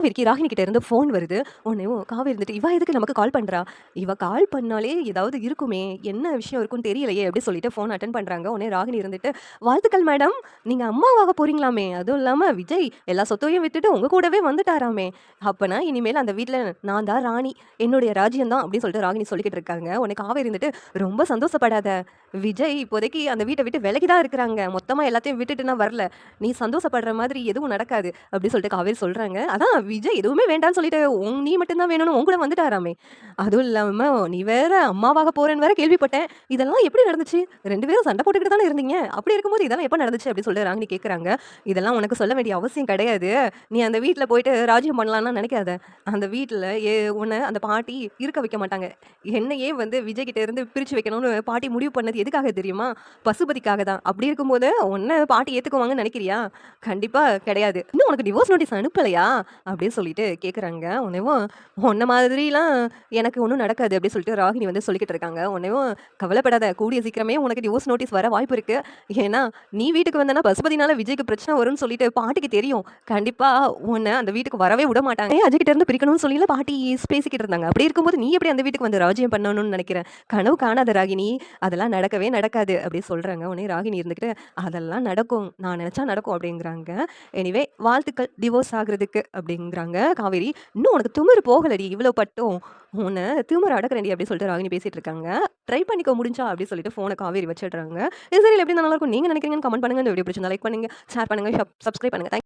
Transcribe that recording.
காவேரிக்கு ராகினி கிட்ட இருந்து ஃபோன் வருது. உடனேவும் காவேரி இருந்துட்டு, "இவ எதுக்கு நமக்கு கால் பண்ணுறா இவ கால் பண்ணாலே ஏதாவது இருக்குமே! என்ன விஷயம் இருக்குன்னு தெரியலையே!" அப்படி சொல்லிட்டு ஃபோன் அட்டன் பண்ணுறாங்க உடனே ராகினி இருந்துட்டு, "வாழ்த்துக்கள் மேடம். நீங்கள் அம்மாவாக போகிறீங்களாமே அதுவும் இல்லாமல் விஜய் எல்லா சொத்தையும் விட்டுட்டு உங்கள் கூடவே வந்துட்டாராமே! அப்போனா இனிமேல் அந்த வீட்டில் நான் தான் ராணி. என்னுடைய ராஜ்யம் தான்." அப்படின்னு சொல்லிட்டு ராகினி சொல்லிக்கிட்டு இருக்காங்க. உடனே காவேரி இருந்துட்டு, "ரொம்ப சந்தோஷப்படாத. விஜய் இப்போதைக்கு அந்த வீட்டை விட்டு விலகி தான் இருக்கிறாங்க. மொத்தமாக எல்லாத்தையும் விட்டுட்டு நான் வரல. நீ சந்தோஷப்படுற மாதிரி எதுவும் நடக்காது." அப்படின்னு சொல்லிட்டு காவேரி சொல்கிறாங்க அதான் விஜய் எதுவுமே வேண்டான்னு சொல்லிட்டு, உன் நீ மட்டும்தான் வேணும்னு உன் கூட வந்துட்டாராமே! அதுவும் இல்லாமல் நீ வேற அம்மாவாக போறேன்னு வேற கேள்விப்பட்டேன். இதெல்லாம் எப்படி நடந்துச்சு? ரெண்டு பேரும் சண்டை போட்டுக்கிட்டு தானே இருந்தீங்க. அப்படி இருக்கும்போது இதெல்லாம் எப்போ நடந்துச்சு? அப்படி சொல்லிட்டு ராகினி கேட்குறாங்க இதெல்லாம் உனக்கு சொல்ல வேண்டிய அவசியம் கிடையாது. நீ அந்த வீட்டில் போயிட்டு ராஜ்யம் பண்ணலான்னு நினைக்காத. அந்த வீட்டில் ஏ உன்னை அந்த பாட்டி இருக்க வைக்க மாட்டாங்க. என்னையே வந்து விஜய் கிட்ட இருந்து பிரித்து வைக்கணும்னு பாட்டி முடிவு பண்ணது எதுக்காக தெரியுமா? பசுபதிக்காக தான். அப்படி இருக்கும்போது உன்னை பாட்டி ஏற்றுக்குவாங்கன்னு நினைக்கிறியா? கண்டிப்பாக கிடையாது. இன்னும் உனக்கு டிவோர்ஸ் நோட்டீஸ் அனுப்பலையா? அப்படின்னு சொல்லிட்டு கேட்குறாங்க உன்னையும் உன்ன மாதிரிலாம் எனக்கு ஒன்றும் நடக்காது அப்படின்னு சொல்லிட்டு ராகினி வந்து சொல்லிக்கிட்டு இருக்காங்க. உன்னையும் கவலைப்படாத. கூடிய சீக்கிரமே உனக்கு டிவோர்ஸ் நோட்டீஸ் வர வாய்ப்பு இருக்கு. ஏன்னா, நீ வீட்டுக்கு வந்தனா பசுபதினால விஜய்க்கு பிரச்சனை வரும்னு சொல்லிட்டு பாட்டிக்கு தெரியும். கண்டிப்பாக உன்னை அந்த வீட்டுக்கு வரவே விட மாட்டாங்க. ஏன் இருந்து பிரிக்கணும்னு சொல்லில பாட்டி பேசிக்கிட்டு இருந்தாங்க. அப்படி இருக்கும்போது நீ எப்படி அந்த வீட்டுக்கு வந்து ராஜ்யம் பண்ணணும்னு நினைக்கிறேன் கனவு காணாத ராகினி. அதெல்லாம் நடக்கவே நடக்காது அப்படி சொல்கிறாங்க உடனே ராகினி இருந்துக்கிட்டு அதெல்லாம் நடக்கும். நான் நினச்சா நடக்கும் அப்படிங்கிறாங்க. எனிவே வாழ்த்துக்கள் டிவோர்ஸ் ஆகுறதுக்கு வாங்குறாங்க காவேரி. இன்னும் உனக்கு திமிரு போகலடி இவ்வளோ பட்டும். உன்னை திமிர அடக்கிறேன்டி அப்படின்னு சொல்லிட்டு ராகினி பேசிட்டு இருக்காங்க. ட்ரை பண்ணிக்க முடிஞ்சா அப்படி சொல்லிட்டு ஃபோனை காவேரி வச்சிடுறாங்க. இது சரி எப்படி நல்லா இருக்கும் நீங்க நினைக்கிறீங்கன்னு கமெண்ட் பண்ணுங்க. இந்த வீடியோ பிடிச்சிருந்தா லைக் பண்ணுங்க, ஷேர் பண்ணுங்க, சப் சப்ஸ்கிரைப் பண்ணுங்க. தேங்க்